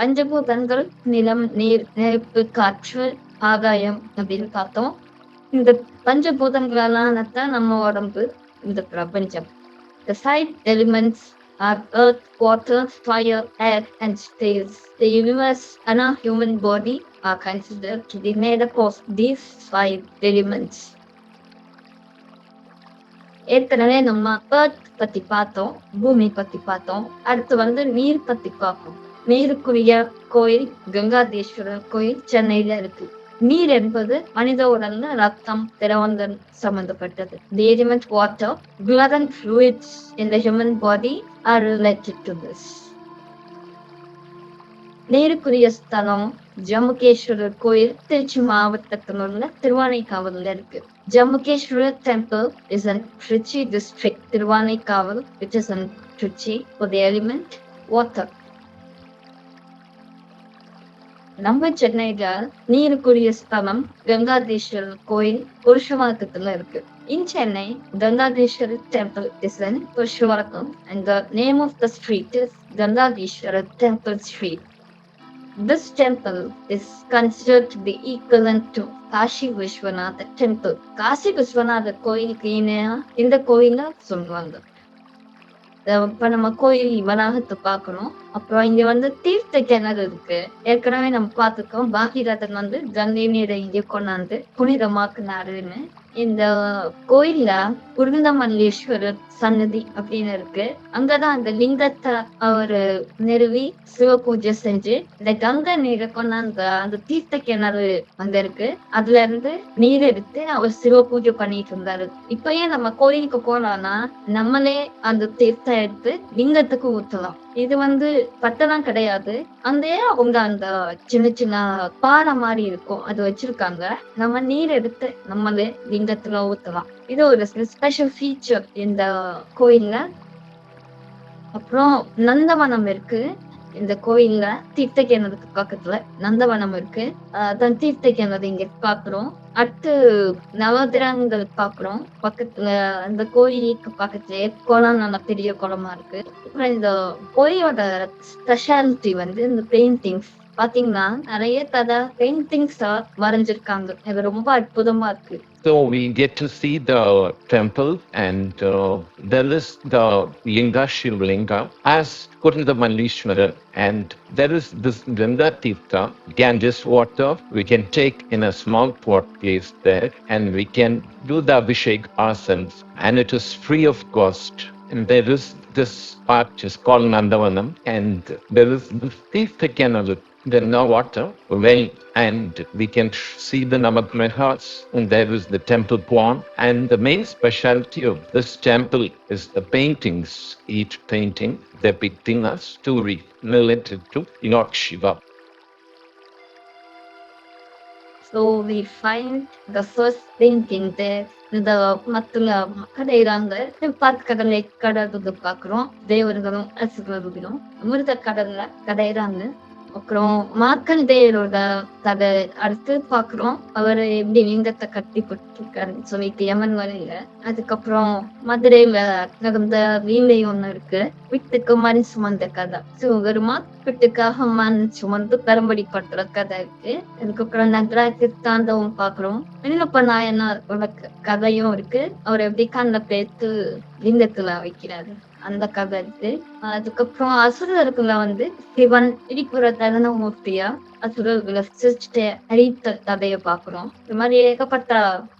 பஞ்சபூதங்கள் நிலம் நீர் நெருப்பு காற்று ஆகாயம் அப்படின்னு பார்த்தோம் இந்த பஞ்சபூதங்களால தான் நம்ம உடம்பு இந்த பிரபஞ்சம் The five elements are earth, water, fire, air, and space. The universe and our human body are considered to ஏற்கனவே நம்ம ஏர்த் பத்தி பார்த்தோம் பூமி பத்தி பார்த்தோம் அடுத்து வந்து நீர் பத்தி பார்ப்போம் நீருக்குரிய கோயில் கங்காதேஸ்வரர் கோயில் சென்னையில இருக்கு. நீர் என்பது மனித உடல்ல ரத்தம் திரவங்கள் சம்பந்தப்பட்டது. The element water blood and fluids in the human body are related to this. நீருக்குரிய ஸ்தலம் ஜம்முகேஸ்வரர் கோயில் திருச்சி மாவட்டத்தில் உள்ள திருவானைக்காவல்ல இருக்கு. Jambukeswarar temple is in Trichy district Thiruvanaikaval which is in Trichy for the element water. நம்ம சென்னையில நீருக்குரிய ஸ்தலம் கங்காதீஸ்வரர் கோயில் புருஷவரக்கத்துல இருக்கு In Chennai, Gangageshwara temple is in Pushwarakam and the name of the street is Gangageshwara Temple Street. This temple is considered to be equivalent to Kashi Vishwanatha temple Kashi Vishwanatha கோயிலுக்கு இணையா இந்த கோயில சொல்லுவாங்க இப்ப நம்ம கோயில் வளாகத்தை பார்க்கணும் அப்புறம் இங்க வந்து தீர்த்த கிணறு இருக்கு. ஏற்கனவே நம்ம பார்த்துருக்கோம். பாகிரதன் வந்து கங்கை நீரை இங்கே கொண்டாந்து புனிதமாக்குனாருன்னு. இந்த கோயில்ல குருந்தமல்லீஸ்வரர் சன்னதி அப்படின்னு இருக்கு. அங்கதான் அந்த லிங்கத்தை அவரு நிறுவி சிவ பூஜை செஞ்சு இந்த கங்கை நீரை கொண்டாந்து அந்த தீர்த்த கிணறு வந்திருக்கு இருக்கு. அதுல இருந்து நீர் எடுத்து அவர் சிவ பூஜை பண்ணிட்டு இருந்தாரு. இப்ப ஏன் நம்ம கோயிலுக்கு போனோம்னா நம்மளே அந்த தீர்த்தம் எடுத்து லிங்கத்துக்கு ஊத்தலாம். இது வந்து பத்தெல்லாம் கிடையாது. அந்த அவங்க அந்த சின்ன சின்ன பாறை மாதிரி இருக்கும். அது வச்சிருக்காங்க. நம்ம நீர் எடுத்து நம்மளே லிங்கத்துல ஊத்தலாம். இது ஒரு ஸ்பெஷல் ஃபீச்சர் இந்த கோயில்ல. அப்புறம் நந்தவனம் இருக்கு. இந்த கோயில்ல தீர்த்த கிணறுக்கு பக்கத்துல நந்தவனம் இருக்கு. தன் தீர்த்த கிணறு இங்க பாக்குறோம். அடுத்து நவகிரகங்கள் பாக்குறோம். பக்கத்துல அந்த கோயிலுக்கு பக்கத்துலயே குளம் நல்ல பெரிய குளமா இருக்கு. அப்புறம் இந்த கோயிலோட ஸ்பெஷாலிட்டி வந்து இந்த பெயிண்டிங்ஸ் பாத்தீங்கன்னா நிறைய கதை பெயிண்டிங்ஸ் வரைஞ்சிருக்காங்க. இது ரொம்ப அற்புதமா இருக்கு. So we get to see the temple and uh, there is the Linga Shivlinga as Kurundamalishwara and there is this Ganga Tirtha, Ganges water we can take in a small pot place there and we can do the Abhishek ourselves and it is free of cost. And there is this part is called Nandavanam. And there is this Tirtha the no water well and we can see the Navagrahas and there is the temple pond and the main specialty of this temple is the paintings each painting depicting a story related to Lord Shiva So we find the first painting there. இந்த மத்துல கடையிறாங்க பார்த்து கடலை கடறது பாக்குறோம் தேவர்களும் அசுரர்களும் அமிர்த கடல்ல கடையிறாங்க அப்புறம் மார்க்கண்டேயரோட கதை அடுத்து பாக்குறோம் அவர் எப்படி லிங்கத்தை கட்டி கொடுத்துருக்காருன்னு சொல்லிட்டு யமன் வரையில. அதுக்கப்புறம் மதுரையில நடந்த வீணை ஒண்ணு இருக்கு. வீட்டுக்கு மண் சுமந்த கதை. சிவபெருமான் வீட்டுக்காக மண் சுமந்து பெரும்படி பட்டுற கதை இருக்கு. அதுக்கப்புறம் நகராக்கு தாண்டவும் பாக்குறோம் விண்ணப்ப நாயனாரோட க- கதையும் இருக்கு. அவர் எப்படி கண்ணை பேத்து லிங்கத்துல வைக்கிறாரு அந்த கதை இருக்கு அதுக்கப்புறம் அசுரர்களை வந்து சிவன் இடிப்புற தருணமூர்த்தியா அசுரர்களை சிரிச்சுட்டு அழித்த கதையை பாக்குறோம் இந்த மாதிரி ஏகப்பட்ட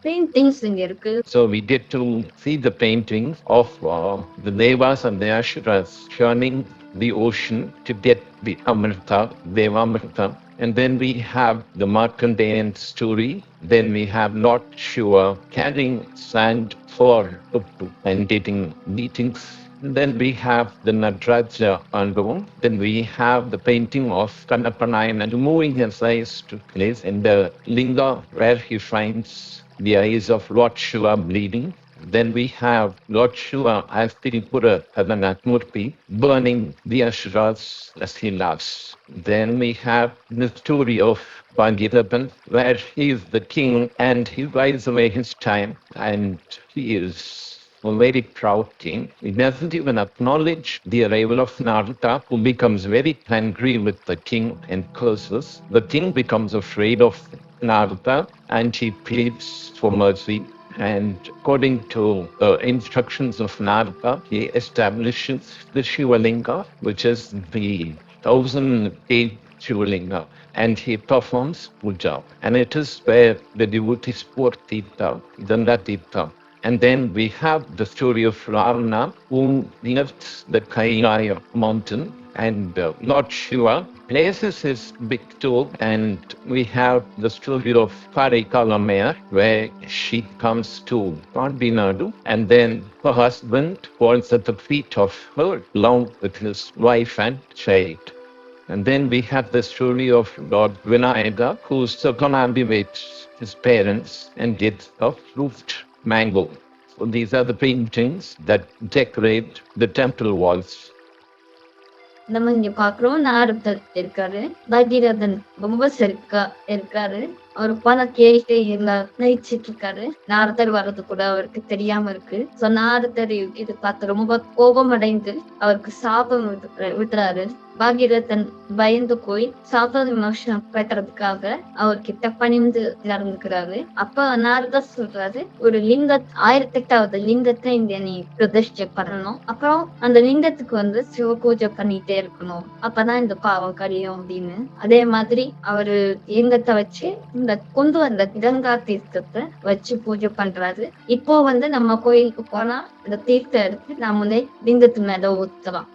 பெயிண்டிங்ஸ் இங்க இருக்கு so we get to see the paintings of uh, the Devas and the Ashuras churning the ocean to get the Amrita, Devamrita. And then we have the Markandeyan story. Then we have Lord Shiva carrying sand for and meetings. Then we have the Nadraja Andavam. Then we have the painting of Kanapanayan and moving his eyes to place in the linga where he finds the eyes of Lord Shiva bleeding. Then we have Lord Shiva as Tiripura Adhanatmurti burning the Asuras as he loves. Then we have the story of Bhagiravan where he is the king and he rides away his time and he is a very proud king. He doesn't even acknowledge the arrival of Narada, who becomes very angry with the king and curses. The king becomes afraid of Narada and he pleads for mercy. And according to the instructions of Narada, he establishes the Shivalinga, which is the thousand eight Shivalinga, and he performs puja. And it is where the devotees pour Danda Tirtha. And then we have the story of Ravana, who lifts the Kailaya mountain, and uh, Lord Shiva places his big toe, and we have the story of Karikalamaya, where she comes to Pandinadu, and then her husband falls at the feet of her, along with his wife and child. And then we have the story of Lord Vinayaka, who circumambulates his parents and gets a fruit mango. So these are the paintings that decorate the temple walls. நம்ம இங்க பாக்குறோம் நாரதர் இருக்காரு. பகீரதன் ரொம்ப செருக்கா இருக்காரு. அவர் பணம் கேட்டே இல்ல நயிச்சிட்டு இருக்காரு. நாரதர் வர்றது கூட அவருக்கு தெரியாம இருக்கு. சோ நாரதர் இது பார்த்து ரொம்ப கோபம் அடைந்து அவருக்கு சாபம் விட்டு- விட்டுறாரு பாகீரதன் பயந்து போய் சாப விமர்சனம் பெற்றதுக்காக அவர்கிட்ட பணிந்து நடந்துக்கிறாரு. அப்ப நாரதர் சொல்றாரு ஒரு லிங்க ஆயிரத்தி எட்டாவது லிங்கத்தை இந்த நீ பிரதிஷ்டை பண்ணணும். அப்புறம் அந்த லிங்கத்துக்கு வந்து சிவ பூஜை பண்ணிட்டே இருக்கணும். அப்பதான் இந்த பாவம் கழியும் அப்படின்னு. அதே மாதிரி அவரு லிங்கத்தை வச்சு இந்த கொண்டு வந்த கங்கா தீர்த்தத்தை வச்சு பூஜை பண்றாரு. இப்போ வந்து நம்ம கோயிலுக்கு போனா இந்த தீர்த்தம் எடுத்து நம்மளே லிங்கத்து மேல ஊத்துறோம்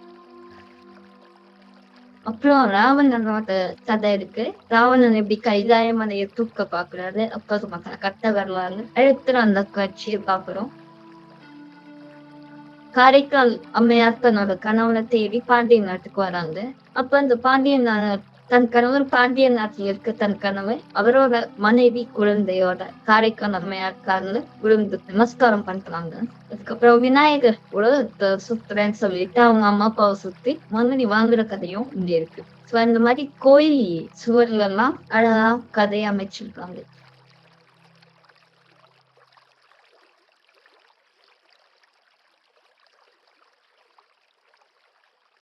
அப்புறம் ராவணனோட கதை இருக்கு. ராவணன் எப்படி கைலாய மலையை தூக்க பாக்குறாரு அப்புறம் மக்கள் கட்ட வரலாறு. எழுத்துற அந்த காட்சியை பாக்குறோம் காரைக்கால் அம்மையார் தன்னோட கணவனை தேடி பாண்டிய நாட்டுக்கு வராங்க. அப்ப அந்த பாண்டிய தன் கணவர் பாண்டிய நாட்டில் இருக்க தன் கணவர் அவரோட மனைவி குழந்தையோட காரைக்கால் அம்மையார் காலில் விழுந்து நமஸ்காரம் பண்றாங்க அதுக்கப்புறம் விநாயகர் கூட சுத்துறேன்னு சொல்லிட்டு அவங்க அம்மா அப்பாவை சுத்தி மன்னனி வாங்குற கதையும் இங்க இருக்கு. சோ இந்த மாதிரி கோயில் சுவர்ல எல்லாம் அழகா கதையை அமைச்சிருக்காங்க.